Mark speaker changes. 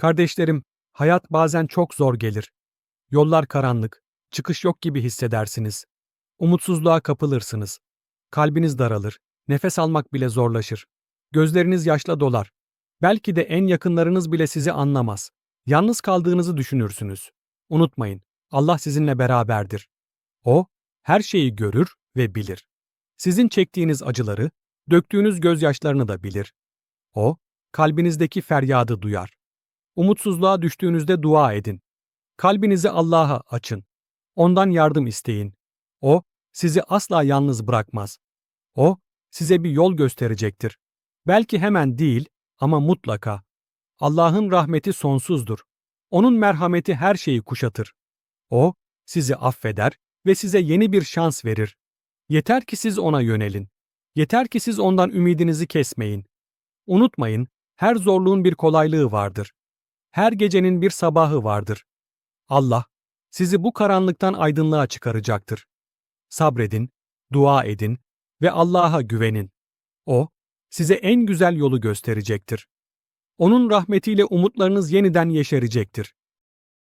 Speaker 1: Kardeşlerim, hayat bazen çok zor gelir. Yollar karanlık, çıkış yok gibi hissedersiniz. Umutsuzluğa kapılırsınız. Kalbiniz daralır, nefes almak bile zorlaşır. Gözleriniz yaşla dolar. Belki de en yakınlarınız bile sizi anlamaz. Yalnız kaldığınızı düşünürsünüz. Unutmayın, Allah sizinle beraberdir. O, her şeyi görür ve bilir. Sizin çektiğiniz acıları, döktüğünüz gözyaşlarını da bilir. O, kalbinizdeki feryadı duyar. Umutsuzluğa düştüğünüzde dua edin. Kalbinizi Allah'a açın. Ondan yardım isteyin. O, sizi asla yalnız bırakmaz. O, size bir yol gösterecektir. Belki hemen değil ama mutlaka. Allah'ın rahmeti sonsuzdur. Onun merhameti her şeyi kuşatır. O, sizi affeder ve size yeni bir şans verir. Yeter ki siz ona yönelin. Yeter ki siz ondan ümidinizi kesmeyin. Unutmayın, her zorluğun bir kolaylığı vardır. Her gecenin bir sabahı vardır. Allah, sizi bu karanlıktan aydınlığa çıkaracaktır. Sabredin, dua edin ve Allah'a güvenin. O, size en güzel yolu gösterecektir. Onun rahmetiyle umutlarınız yeniden yeşerecektir.